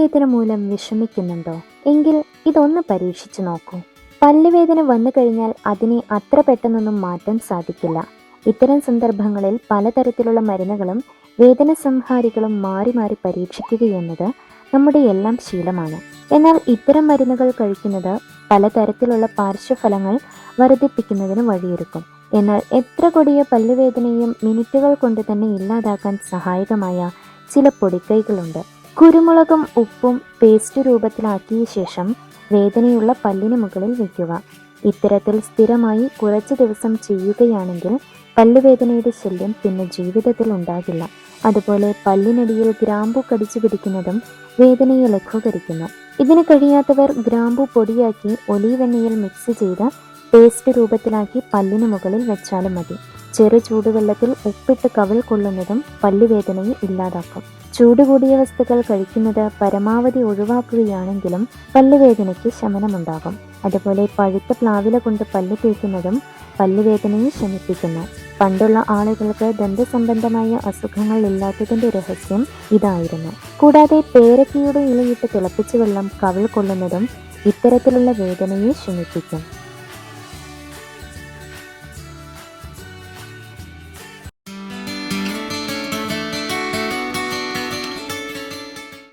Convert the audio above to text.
പല്ലുവേദന മൂലം വിഷമിക്കുന്നുണ്ടോ? എങ്കിൽ ഇതൊന്ന് പരീക്ഷിച്ചു നോക്കൂ. പല്ലുവേദന വന്നു കഴിഞ്ഞാൽ അതിനെ അത്ര പെട്ടെന്നൊന്നും മാറ്റാൻ സാധിക്കില്ല. ഇത്തരം സന്ദർഭങ്ങളിൽ പലതരത്തിലുള്ള മരുന്നുകളും വേദന സംഹാരികളും മാറി മാറി പരീക്ഷിക്കുകയെന്നത് നമ്മുടെ എല്ലാം ശീലമാണ്. എന്നാൽ ഇത്തരം മരുന്നുകൾ കഴിക്കുന്നത് പലതരത്തിലുള്ള പാർശ്വഫലങ്ങൾ വർദ്ധിപ്പിക്കുന്നതിന് വഴിയൊരുക്കും. എന്നാൽ എത്ര കൊടിയ പല്ലുവേദനയും മിനിറ്റുകൾ കൊണ്ട് തന്നെ ഇല്ലാതാക്കാൻ സഹായകമായ ചില പൊടിക്കൈകളുണ്ട്. കുരുമുളകും ഉപ്പും പേസ്റ്റ് രൂപത്തിലാക്കിയ ശേഷം വേദനയുള്ള പല്ലിന് മുകളിൽ വയ്ക്കുക. ഇത്തരത്തിൽ സ്ഥിരമായി കുറച്ച് ദിവസം ചെയ്യുകയാണെങ്കിൽ പല്ലുവേദനയുടെ ശല്യം പിന്നെ ജീവിതത്തിൽ ഉണ്ടാകില്ല. അതുപോലെ പല്ലിനടിയിൽ ഗ്രാമ്പു കടിച്ചു പിടിക്കുന്നതും വേദനയെ ലഘൂകരിക്കുന്നു. ഇതിന് കഴിയാത്തവർ ഗ്രാമ്പു പൊടിയാക്കി ഒലീവെണ്ണയിൽ മിക്സ് ചെയ്ത് പേസ്റ്റ് രൂപത്തിലാക്കി പല്ലിന് മുകളിൽ വെച്ചാലും മതി. ചെറു ചൂടുവെള്ളത്തിൽ ഉപ്പിട്ട് കവിൾ കൊള്ളുന്നതും പല്ലുവേദനയെ ഇല്ലാതാക്കും. ചൂട് കൂടിയ വസ്തുക്കൾ കഴിക്കുന്നത് പരമാവധി ഒഴിവാക്കുകയാണെങ്കിലും പല്ലുവേദനയ്ക്ക് ശമനമുണ്ടാകും. അതുപോലെ പഴുത്ത പ്ലാവില കൊണ്ട് പല്ല് തേക്കുന്നതും പല്ലുവേദനയെ ശമിപ്പിക്കുന്നു. പണ്ടുള്ള ആളുകൾക്ക് ദന്തസംബന്ധമായ അസുഖങ്ങൾ ഇല്ലാത്തതിന്റെ രഹസ്യം ഇതായിരുന്നു. കൂടാതെ പേരക്കയുടെ ഇലയിട്ട് തിളപ്പിച്ച വെള്ളം കവിൾ കൊള്ളുന്നതും ഇത്തരത്തിലുള്ള വേദനയെ ശമിപ്പിക്കും.